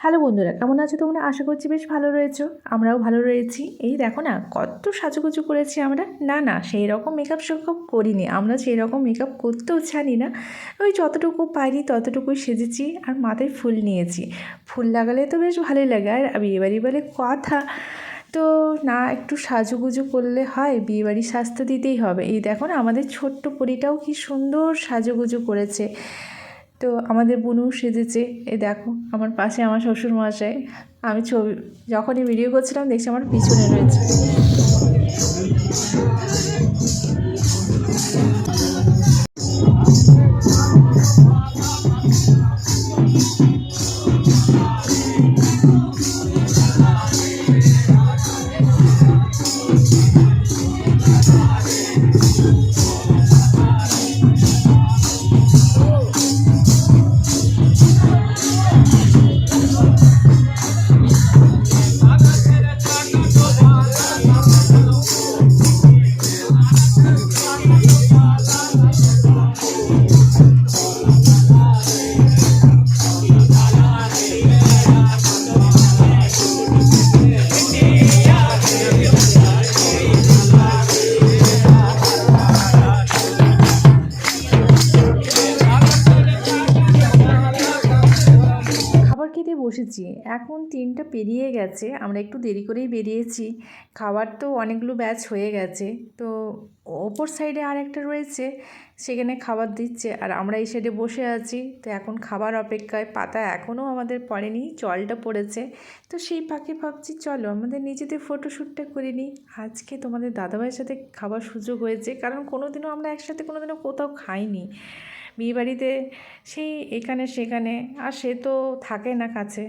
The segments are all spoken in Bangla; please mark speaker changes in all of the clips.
Speaker 1: হ্যালো বন্ধুরা, কেমন আছো তোমরা? আশা করছি বেশ ভালো রয়েছো। আমরাও ভালো রয়েছি। এই দেখো না, কত সাজুগুজু করেছি আমরা। না না সেই রকম মেকআপ শেকআপ করিনি। আমরা সেই রকম মেকআপ করতেও জানি না। ওই যতটুকু পারি ততটুকুই সেজেছি আর মাথায় ফুল নিয়েছি। ফুল লাগালে তো বেশ ভালোই লাগে। আর বিয়েবাড়ি বলে কথা। তো না, একটু সাজুগুজু করলে হয় বিয়েবাড়ি তো দিতেই হবে। এই দেখো না, আমাদের ছোট্ট পরিটাও কি সুন্দর সাজুগুজু করেছে। তো আমাদের বুনু সেজেছে, এ দেখো, আমার পাশে আমার শ্বশুর মশাই আমি ছবি, যখনই ভিডিও করছিলাম, দেখছি আমার পিছনে রয়েছে। বসেছি। এখন তিনটা পেরিয়ে গেছে, আমরা একটু দেরি করেই বেরিয়েছি। খাবার তো অনেকগুলো ব্যাচ হয়ে গেছে। তো ওপর সাইডে আর একটা রয়েছে, সেখানে খাবার দিচ্ছে আর আমরা এই সাইডে বসে আছি। তো এখন খাবার অপেক্ষায় পাতা এখনও আমাদের পড়েনি, জলটা পড়েছে। তো সেই পাখি ভাবছি, চলো আমাদের নিজেদের ফটোশ্যুটটা করে নিই। আজকে তোমাদের দাদাভাইয়ের সাথে খাবার সুযোগ হয়েছে, কারণ কোনো দিনও আমরা একসাথে কোনো দিনও কোথাও খাইনি। বিয়েবাড়িতে সেই এখানে সেখানে আর সে তো থাকে না কাছে।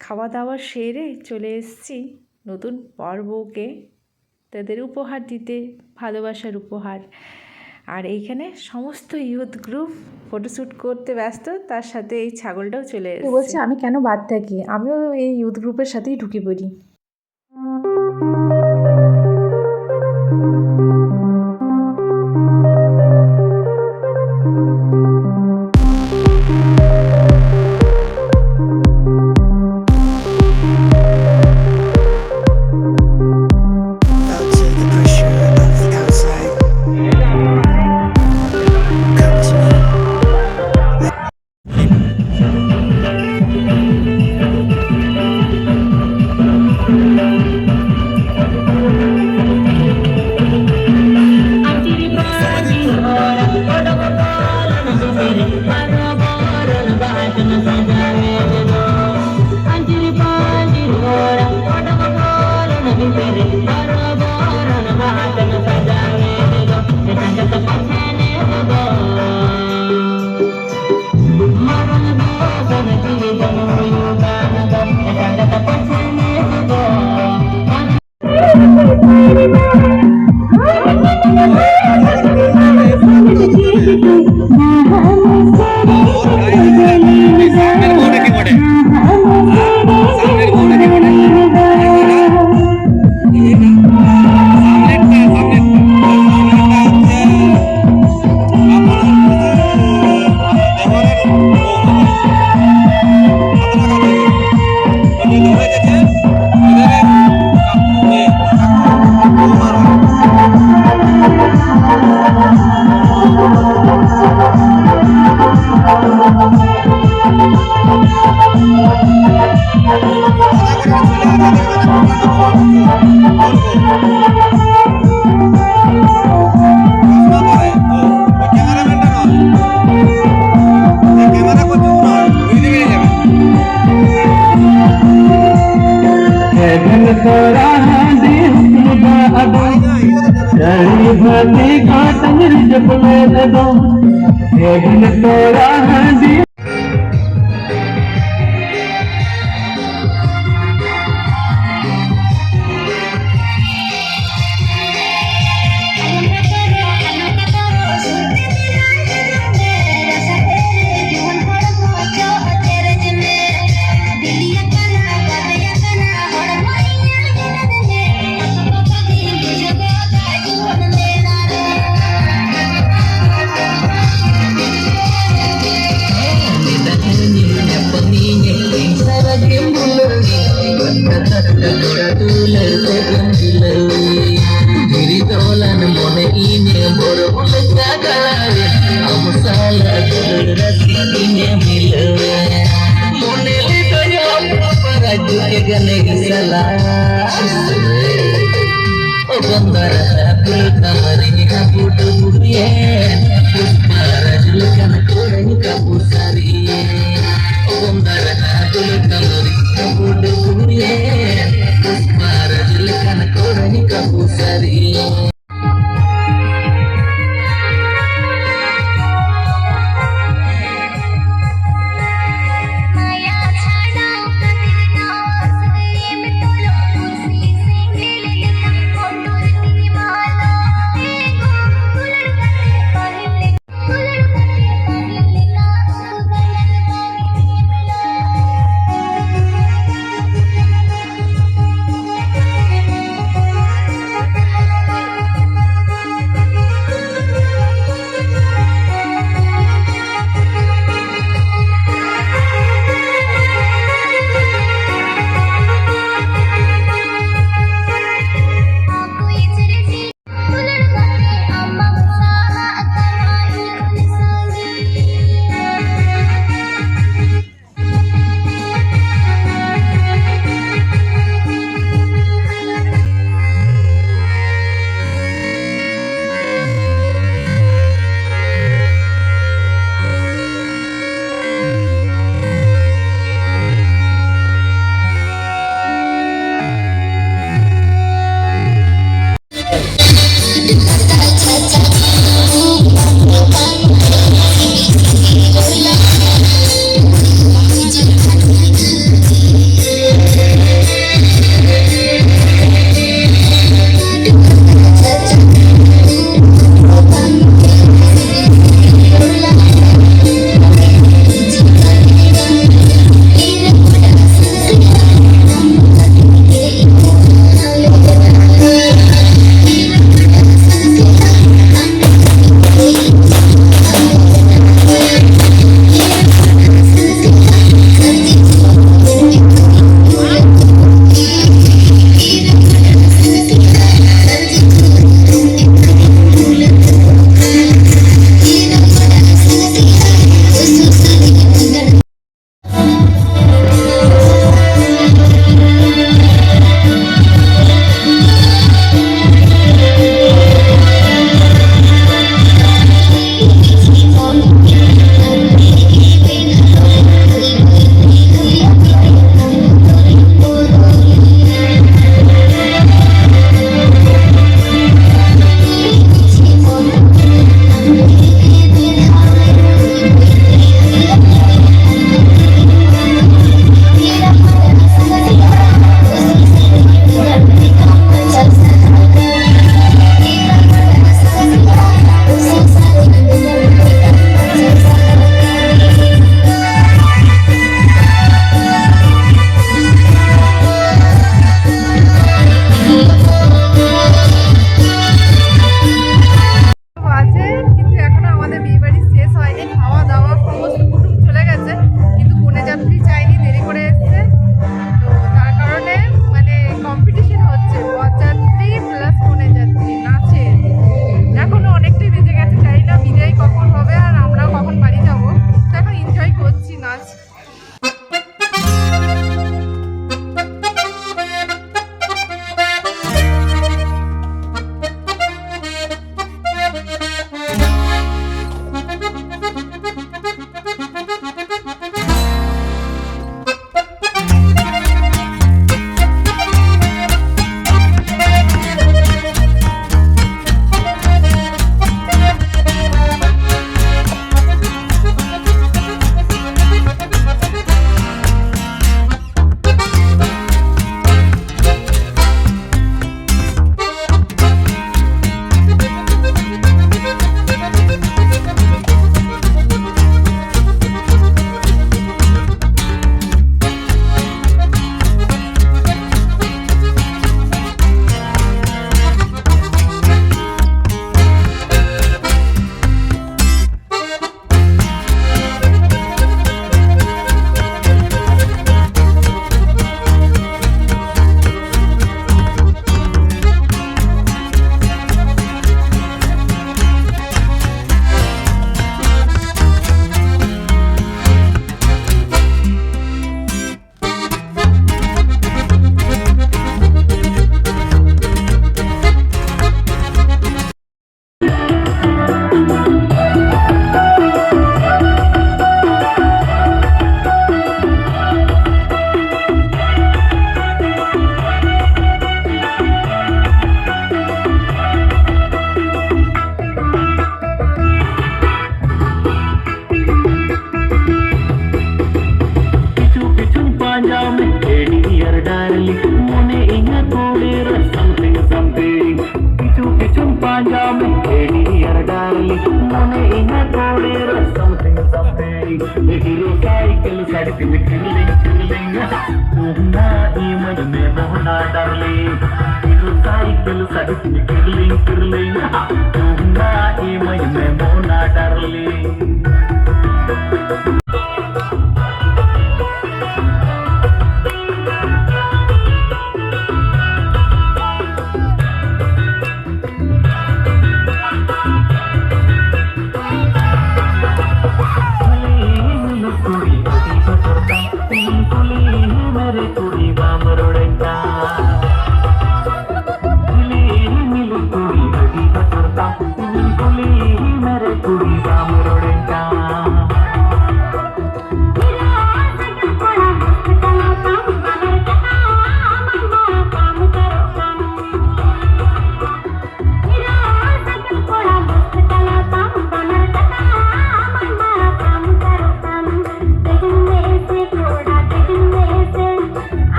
Speaker 1: খাওয়া দাওয়া সেরে চলে এসেছি নতুন পর্বকে। তাদের উপহার দিতে ভালোবাসার উপহার। আর এইখানে সমস্ত ইউথ গ্রুপ ফটোশ্যুট করতে ব্যস্ত তার সাথে এই ছাগলটাও চলে এসেছে বলছে আমি কেন বাদ থাকি? আমিও এই ইউথ গ্রুপের সাথেই ঢুকে পড়ি।
Speaker 2: Bye. दो ஹீரோ சைக்கிள் சடுக்குது கிரில்லிங் கிரில்லிங் மோகனா ஈ மனமே மோகனா டர்லே ஹீரோ சைக்கிள் சடுக்குது கிரில்லிங் கிரில்லிங்
Speaker 1: மோகனா ஈ மனமே மோகனா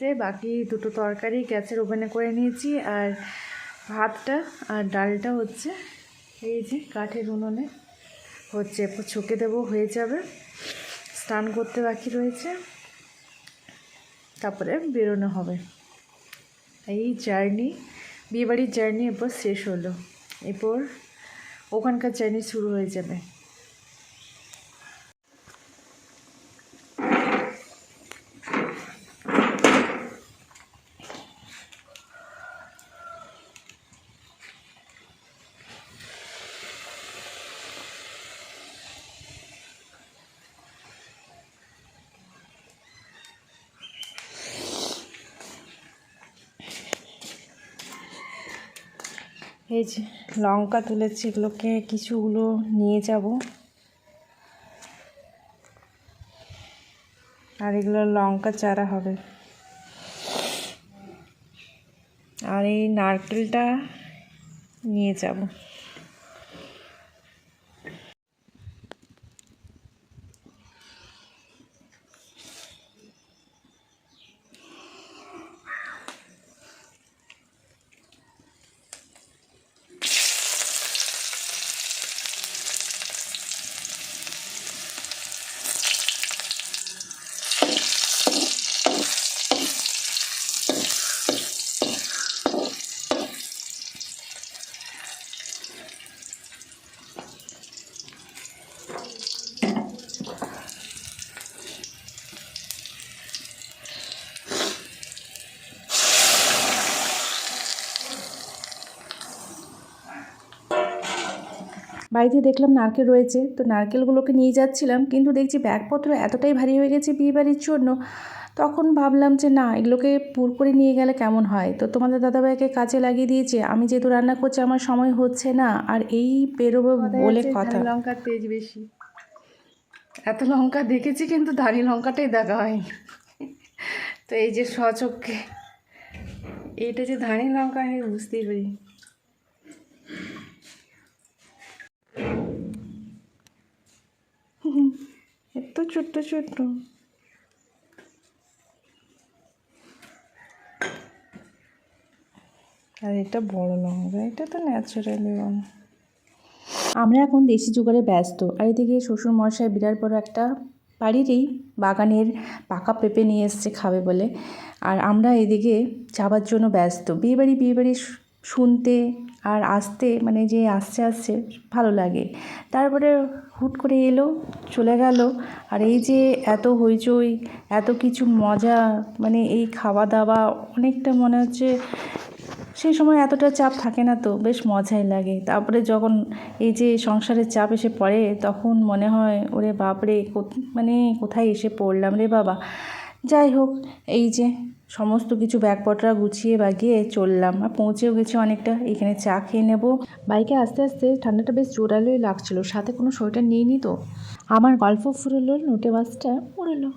Speaker 1: চলছে বাকি দুটো তরকারি গ্যাসের ওভেনে করে নিয়েছি, আর ভাতটা আর ডালটা হচ্ছে এই যে কাঠের উনুনে হচ্ছে, এরপর ছকে দেবো, হয়ে যাবে, স্নান করতে বাকি রয়েছে, তারপরে বেরোনো হবে। এই জার্নি, বিয়েবাড়ির জার্নি এরপর শেষ হলো, এরপর ওখানকার জার্নি শুরু হয়ে যাবে। এই যে লঙ্কা তুলেছি, এগুলোকে কিছুগুলো নিয়ে যাব। আর এগুলো লঙ্কা চারা হবে। আর এই নারকেলটা নিয়ে যাব। বাড়িতে দেখলাম নারকেল রয়েছে। তো নারকেলগুলোকে নিয়ে যাচ্ছিলাম কিন্তু দেখছি ব্যাগপত্র এতটাই ভারী হয়ে গেছে বিয়েবাড়ির জন্য। তখন ভাবলাম যে না এগুলোকে পুর করে নিয়ে গেলে কেমন হয়? তো তোমাদের দাদাভাইকে কাজে লাগিয়ে দিয়েছে। আমি যেহেতু রান্না করছি আমার সময় হচ্ছে না আর এই বেরোবো বলে কথা। লঙ্কার তেজ বেশি। এত লঙ্কা দেখেছি কিন্তু ধানি লঙ্কাটাই দেখা হয়নি। তো এই যে সচক্ষে এটা যে ধানি লঙ্কা আমি বুঝতেই পারি এত ছোট্ট ছোট্ট। আর এটা বড় লঙ্কা, এটা তো ন্যাচারালি আমরা এখন দেশি জোগাড়ে ব্যস্ত, আর এদিকে শ্বশুর মশাই বিরাট বড় একটা বাড়িরই বাগানের পাকা পেঁপে নিয়ে এসছে খাবে বলে। আর আমরা এদিকে যাবার জন্য ব্যস্ত বিয়েবাড়ি বিয়েবাড়ি শুনতে আর আসতে মানে যে আসছে আসছে, ভালো লাগে। তারপরে হুট করে এলো, চলে গেল। আর এই যে এত হইচই, এত কিছু মজা মানে এই খাওয়া দাওয়া অনেকটা মনে হচ্ছে সেই সময় এতটা চাপ থাকে না তো, বেশ মজাই লাগে। তারপরে যখন এই যে সংসারের চাপ এসে পড়ে, তখন মনে হয়, ওরে বাপরে মানে কোথায় এসে পড়লাম রে বাবা? যাই হোক, এই যে সমস্ত কিছু ব্যাগপটরা গুছিয়ে বাগিয়ে চললাম। আর পৌঁছেও গেছি অনেকটা। এখানে চা খেয়ে নেব। বাইকে আস্তে আস্তে ঠান্ডাটা বেশ জোরালোই লাগছিল। সাথে কোনো সোয়েটার নিয়ে নি তো। আমার গল্প ফুরলো, নোটে বাসটা উড়লো।